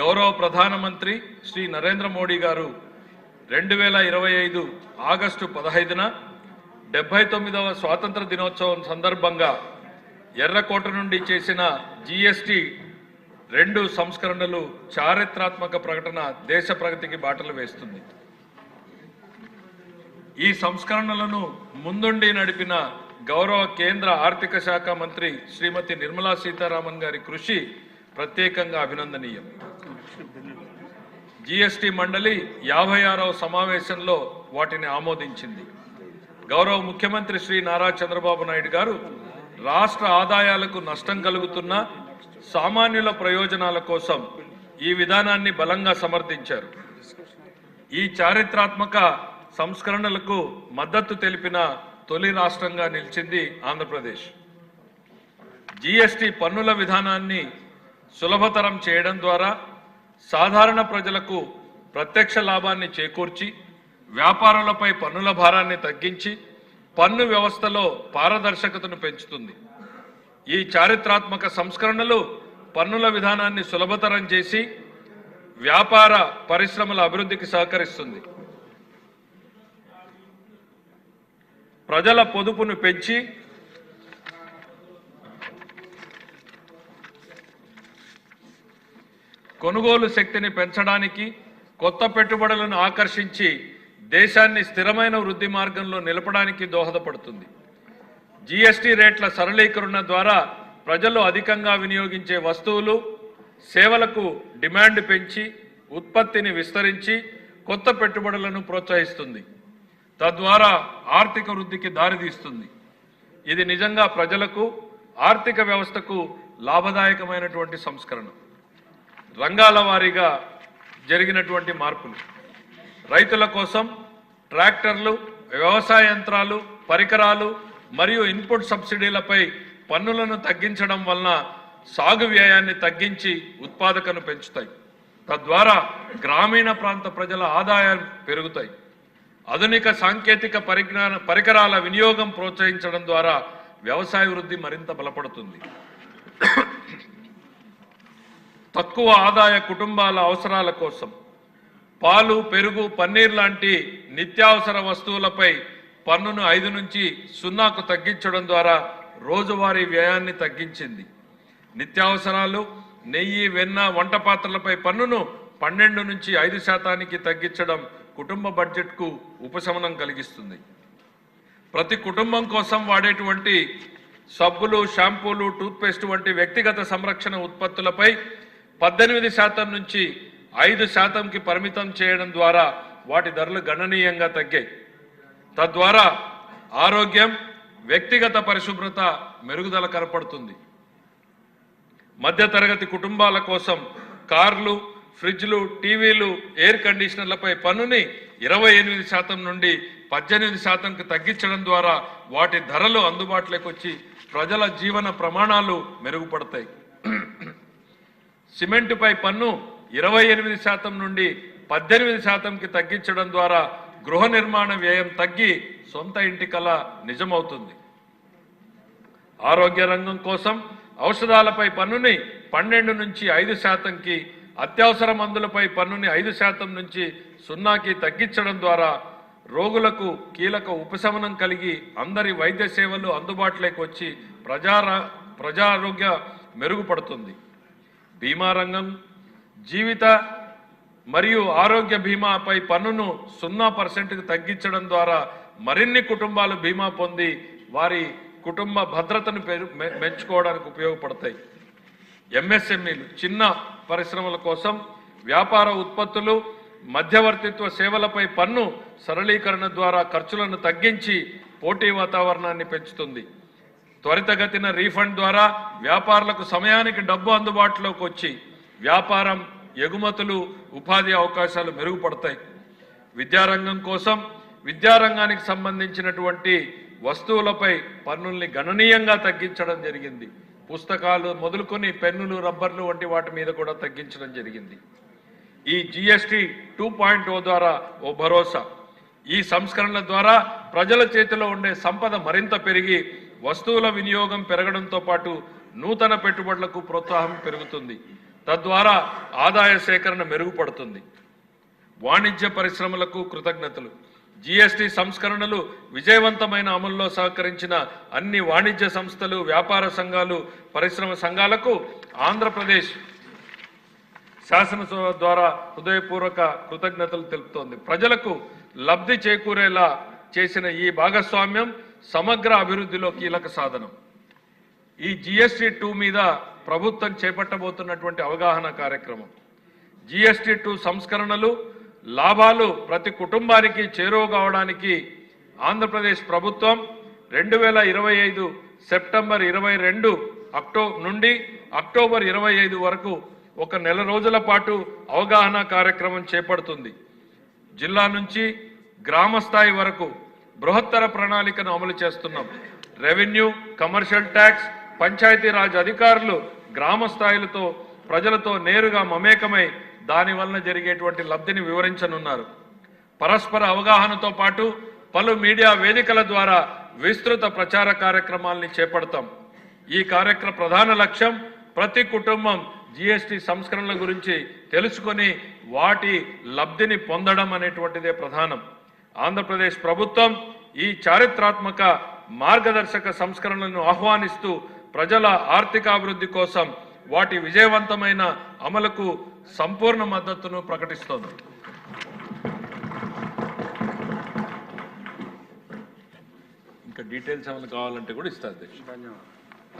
గౌరవ ప్రధానమంత్రి శ్రీ నరేంద్ర మోడీ గారు రెండు వేల ఇరవై ఐదు ఆగస్టు పదహైదున డెబ్బై తొమ్మిదవ స్వాతంత్ర దినోత్సవం సందర్భంగా ఎర్రకోట నుండి చేసిన జిఎస్టి రెండు సంస్కరణలు చారిత్రాత్మక ప్రకటన దేశ ప్రగతికి బాటలు వేస్తుంది. ఈ సంస్కరణలను ముందుండి నడిపిన గౌరవ కేంద్ర ఆర్థిక శాఖ మంత్రి శ్రీమతి నిర్మలా సీతారామన్ గారి కృషి ప్రత్యేకంగా అభినందనీయం. జిఎస్టి మండలి యాభై ఆరవ సమావేశంలో వాటిని ఆమోదించింది. గౌరవ ముఖ్యమంత్రి శ్రీ నారా చంద్రబాబు నాయుడు గారు రాష్ట్ర ఆదాయాలకు నష్టం కలుగుతున్న సామాన్యుల ప్రయోజనాల కోసం ఈ విధానాన్ని బలంగా సమర్థించారు. ఈ చారిత్రాత్మక సంస్కరణలకు మద్దతు తెలిపిన తొలి రాష్ట్రంగా నిలిచింది ఆంధ్రప్రదేశ్. జిఎస్టి పన్నుల విధానాన్ని సులభతరం చేయడం ద్వారా సాధారణ ప్రజలకు ప్రత్యక్ష లాభాన్ని చేకూర్చి వ్యాపారులపై పన్నుల భారాన్ని తగ్గించి పన్ను వ్యవస్థలో పారదర్శకతను పెంచుతుంది. ఈ చారిత్రాత్మక సంస్కరణలు పన్నుల విధానాన్ని సులభతరం చేసి వ్యాపార పరిశ్రమల అభివృద్ధికి సహకరిస్తుంది. ప్రజల పొదుపును పెంచి కొనుగోలు శక్తిని పెంచడానికి కొత్త పెట్టుబడులను ఆకర్షించి దేశాన్ని స్థిరమైన వృద్ధి మార్గంలో నిలపడానికి దోహదపడుతుంది. జీఎస్టీ రేట్ల సరళీకరణ ద్వారా ప్రజలు అధికంగా వినియోగించే వస్తువులు సేవలకు డిమాండ్ పెంచి ఉత్పత్తిని విస్తరించి కొత్త పెట్టుబడులను ప్రోత్సహిస్తుంది. తద్వారా ఆర్థిక వృద్ధికి దారితీస్తుంది. ఇది నిజంగా ప్రజలకు ఆర్థిక వ్యవస్థకు లాభదాయకమైనటువంటి సంస్కరణ. రంగాల వారీగా జరిగినటువంటి మార్పులు. రైతుల కోసం ట్రాక్టర్లు వ్యవసాయ యంత్రాలు పరికరాలు మరియు ఇన్పుట్ సబ్సిడీలపై పన్నులను తగ్గించడం వలన సాగు వ్యయాన్ని తగ్గించి ఉత్పాదకను పెంచుతాయి. తద్వారా గ్రామీణ ప్రాంత ప్రజల ఆదాయాలు పెరుగుతాయి. ఆధునిక సాంకేతిక పరిజ్ఞాన పరికరాల వినియోగం ప్రోత్సహించడం ద్వారా వ్యవసాయ వృద్ధి మరింత బలపడుతుంది. తక్కువ ఆదాయ కుటుంబాల అవసరాల కోసం పాలు పెరుగు పన్నీర్ లాంటి నిత్యావసర వస్తువులపై పన్నును ఐదు నుంచి సున్నాకు తగ్గించడం ద్వారా రోజువారీ వ్యయాన్ని తగ్గించింది. నిత్యావసరాలు నెయ్యి వెన్న వంట పాత్రలపై పన్నును పన్నెండు నుంచి ఐదు శాతానికి తగ్గించడం కుటుంబ బడ్జెట్కు ఉపశమనం కలిగిస్తుంది. ప్రతి కుటుంబం కోసం వాడేటువంటి సబ్బులు షాంపూలు టూత్పేస్ట్ వంటి వ్యక్తిగత సంరక్షణ ఉత్పత్తులపై పద్దెనిమిది శాతం నుంచి ఐదు శాతంకి పరిమితం చేయడం ద్వారా వాటి ధరలు గణనీయంగా తగ్గాయి. తద్వారా ఆరోగ్యం వ్యక్తిగత పరిశుభ్రత మెరుగుదల కనపడుతుంది. మధ్యతరగతి కుటుంబాల కోసం కార్లు ఫ్రిడ్జ్లు టీవీలు ఎయిర్ కండిషనర్లపై పన్నుని ఇరవై ఎనిమిది శాతం నుండి పద్దెనిమిది శాతంకి తగ్గించడం ద్వారా వాటి ధరలు అందుబాటులోకి వచ్చి ప్రజల జీవన ప్రమాణాలు మెరుగుపడతాయి. సిమెంటుపై పన్ను ఇరవై ఎనిమిది శాతం నుండి పద్దెనిమిది శాతంకి తగ్గించడం ద్వారా గృహ నిర్మాణ వ్యయం తగ్గి సొంత ఇంటి కళ నిజమవుతుంది. ఆరోగ్య రంగం కోసం ఔషధాలపై పన్నుని పన్నెండు నుంచి ఐదు శాతంకి అత్యవసర మందులపై పన్నుని ఐదు శాతం నుంచి సున్నాకి తగ్గించడం ద్వారా రోగులకు కీలక ఉపశమనం కలిగి అందరి వైద్య సేవలు అందుబాటులోకి వచ్చి ప్రజా ప్రజారోగ్య మెరుగుపడుతుంది. బీమా రంగం జీవిత మరియు ఆరోగ్య బీమాపై పన్నును సున్నా పర్సెంట్కి తగ్గించడం ద్వారా మరిన్ని కుటుంబాలు బీమా పొంది వారి కుటుంబ భద్రతను పెరు- పెంచుకోవడానికి ఉపయోగపడతాయి. ఎంఎస్ఎంఈలు చిన్న పరిశ్రమల కోసం వ్యాపార ఉత్పత్తులు మధ్యవర్తిత్వ సేవలపై పన్ను సరళీకరణ ద్వారా ఖర్చులను తగ్గించి పోటీ వాతావరణాన్ని పెంచుతుంది. త్వరితగతిన రీఫండ్ ద్వారా వ్యాపారులకు సమయానికి డబ్బు అందుబాటులోకి వచ్చి వ్యాపారం ఎగుమతులు ఉపాధి అవకాశాలు మెరుగుపడతాయి. విద్యారంగం కోసం విద్యారంగానికి సంబంధించినటువంటి వస్తువులపై పన్నుల్ని గణనీయంగా తగ్గించడం జరిగింది. పుస్తకాలు మొదలుకొని పెన్నులు రబ్బర్లు వంటి వాటి మీద కూడా తగ్గించడం జరిగింది. ఈ జిఎస్టి టూ పాయింట్ ఓ ద్వారా ఓ భరోసా. ఈ సంస్కరణల ద్వారా ప్రజల చేతిలో ఉండే సంపద మరింత పెరిగి వస్తువుల వినియోగం పెరగడంతో పాటు నూతన పెట్టుబడులకు ప్రోత్సాహం పెరుగుతుంది. తద్వారా ఆదాయ సేకరణ మెరుగుపడుతుంది. వాణిజ్య పరిశ్రమలకు కృతజ్ఞతలు. జీఎస్టీ సంస్కరణలు విజయవంతమైన అమల్లో సహకరించిన అన్ని వాణిజ్య సంస్థలు వ్యాపార సంఘాలు పరిశ్రమ సంఘాలకు ఆంధ్రప్రదేశ్ శాసనసభ ద్వారా హృదయపూర్వక కృతజ్ఞతలు తెలుపుతోంది. ప్రజలకు లబ్ధి చేకూరేలా చేసిన ఈ భాగస్వామ్యం సమగ్ర అభివృద్ధిలో కీలక సాధనం. ఈ జిఎస్టీ టూ మీద ప్రభుత్వం చేపట్టబోతున్నటువంటి అవగాహన కార్యక్రమం. జిఎస్టీ టూ సంస్కరణలు లాభాలు ప్రతి కుటుంబానికి చేరువ కావడానికి ఆంధ్రప్రదేశ్ ప్రభుత్వం రెండు వేల ఇరవై ఐదు సెప్టెంబర్ ఇరవై రెండు అక్టో నుండి అక్టోబర్ ఇరవై ఐదు వరకు ఒక నెల రోజుల పాటు అవగాహన కార్యక్రమం చేపడుతుంది. జిల్లా నుంచి గ్రామ స్థాయి వరకు బృహత్తర ప్రణాళికను అమలు చేస్తున్నాం. రెవెన్యూ కమర్షియల్ ట్యాక్స్ పంచాయతీరాజ్ అధికారులు గ్రామ స్థాయిలతో ప్రజలతో నేరుగా మమేకమై దాని వలన జరిగేటువంటి లబ్ధిని వివరించనున్నారు. పరస్పర అవగాహనతో పాటు పలు మీడియా వేదికల ద్వారా విస్తృత ప్రచార కార్యక్రమాల్ని చేపడతాం. ఈ కార్యక్రమ ప్రధాన లక్ష్యం ప్రతి కుటుంబం జిఎస్టి సంస్కరణల గురించి తెలుసుకొని వాటి లబ్ధిని పొందడం అనేటువంటిదే ప్రధానం. ఆంధ్రప్రదేశ్ ప్రభుత్వం ఈ చారిత్రాత్మక మార్గదర్శక సంస్కరణలను ఆహ్వానిస్తూ ప్రజల ఆర్థికాభివృద్ధి కోసం వాటి విజయవంతమైన అమలుకు సంపూర్ణ మద్దతును ప్రకటిస్తోంది. ఇంకా డీటెయిల్స్ ఏమైనా కావాలంటే కూడా ఇస్తారు అధ్యక్ష. ధన్యవాదాలు.